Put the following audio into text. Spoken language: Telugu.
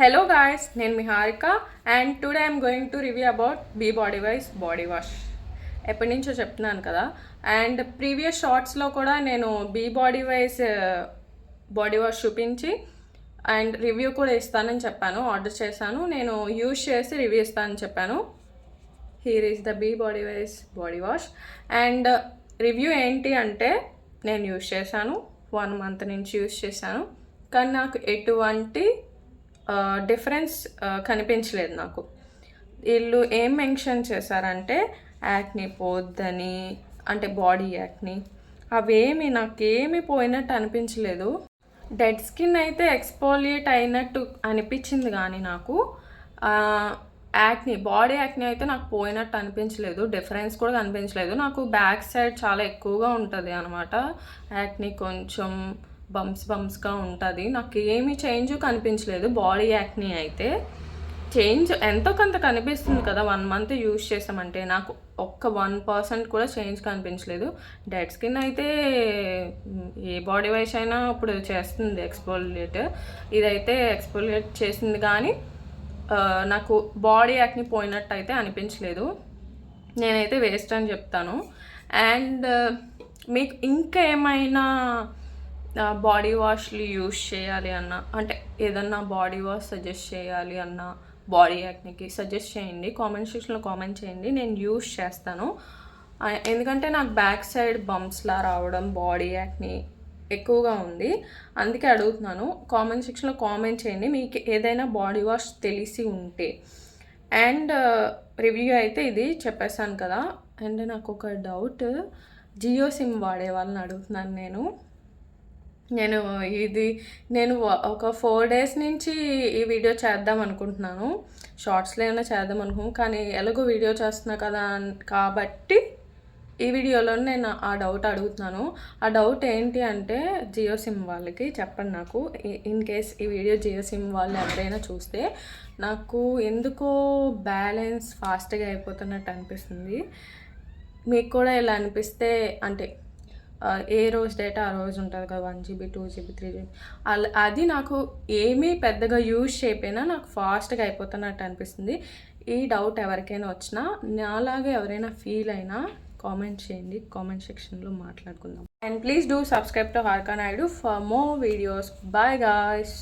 హలో గాయస్ నేను మీ Harika and today I'm going to review about be body wise body wash ఎప్పటి నుంచో చెప్తున్నాను కదా. అండ్ ప్రీవియస్ షార్ట్స్లో కూడా నేను be body wise body wash చూపించి అండ్ రివ్యూ కూడా ఇస్తానని చెప్పాను. ఆర్డర్ చేశాను. నేను యూజ్ చేసి రివ్యూ ఇస్తానని చెప్పాను. Here is the be body wise body wash and review ఏంటి అంటే నేను యూజ్ చేశాను. వన్ మంత్ నుంచి యూజ్ చేశాను. కానీ నాకు ఎటువంటి డిఫరెన్స్ కనిపించలేదు నాకు. వీళ్ళు ఏం మెన్షన్ చేశారంటే యాక్ని పోద్దని అంటే బాడీ యాక్ని అవేమి నాకేమి పోయినట్టు అనిపించలేదు. డెడ్ స్కిన్ అయితే ఎక్స్పోలియేట్ అయినట్టు అనిపించింది కానీ నాకు. యాక్ని బాడీ యాక్ని అయితే నాకు పోయినట్టు అనిపించలేదు. డిఫరెన్స్ కూడా కనిపించలేదు. నాకు బ్యాక్ సైడ్ చాలా ఎక్కువగా ఉంటుంది అనమాట యాక్ని కొంచెం బంప్స్ బంప్స్గా ఉంటుంది. నాకు ఏమీ చేంజ్ కనిపించలేదు. బాడీ యాక్ని అయితే చేంజ్ ఎంతో కొంత కనిపిస్తుంది కదా. వన్ మంత్ యూజ్ చేసామంటే నాకు ఒక్క వన్ పర్సెంట్ కూడా చేంజ్ కనిపించలేదు. డెడ్ స్కిన్ అయితే ఏ బాడీ వైస్ అయినా ఇప్పుడు చేస్తుంది ఎక్స్పోలియేట్ ఇదైతే ఎక్స్పోలియేట్ చేసింది కానీ నాకు బాడీ యాక్ని పోయినట్టు అయితే అనిపించలేదు. నేనైతే వేస్ట్ అని చెప్తాను. అండ్ మీకు ఇంకా ఏమైనా బాడీ వాష్లు యూస్ చేయాలి అన్న. అంటే ఏదన్నా బాడీ వాష్ సజెస్ట్ చేయాలి అన్న బాడీ యాక్నికి సజెస్ట్ చేయండి. కామెంట్ సెక్షన్లో కామెంట్ చేయండి. నేను యూస్ చేస్తాను. ఎందుకంటే నాకు బ్యాక్ సైడ్ బంప్స్లా రావడం బాడీ యాక్ని ఎక్కువగా ఉంది. అందుకే అడుగుతున్నాను. కామెంట్ సెక్షన్లో కామెంట్ చేయండి. మీకు ఏదైనా బాడీ వాష్ తెలిసి ఉంటే. అండ్ రివ్యూ అయితే ఇది చెప్పేశాను కదా. అండ్ నాకు ఒక డౌట్ జియో సిమ్ వాడే వాళ్ళని అడుగుతున్నాను నేను. నేను ఇది నేను ఒక ఫోర్ డేస్ నుంచి ఈ వీడియో చేద్దాం అనుకుంటున్నాను. షార్ట్స్లో ఏమైనా చేద్దాం అనుకున్నాను కానీ ఎలాగో వీడియో చేస్తున్నా కదా కాబట్టి ఈ వీడియోలో నేను ఆ డౌట్ అడుగుతున్నాను. ఆ డౌట్ ఏంటి అంటే జియో సిమ్ వాళ్ళకి చెప్పండి నాకు. ఇన్ కేస్ ఈ వీడియో జియో సిమ్ వాళ్ళు ఎవరైనా చూస్తే నాకు ఎందుకో బ్యాలెన్స్ ఫాస్ట్గా అయిపోతున్నట్టు అనిపిస్తుంది. మీకు కూడా ఇలా అనిపిస్తే అంటే ఏ రోజు డేటా ఆ రోజు ఉంటుంది కదా one GB two GB three GB అది నాకు ఏమీ పెద్దగా యూజ్ చేయకపోయినా నాకు ఫాస్ట్గా అయిపోతున్నట్టు అనిపిస్తుంది. ఈ డౌట్ ఎవరికైనా వచ్చినా నాలాగే ఎవరైనా ఫీల్ అయినా కామెంట్ చేయండి. కామెంట్ సెక్షన్లో మాట్లాడుకుందాం. And please do subscribe to Harika Naidu for more videos bye guys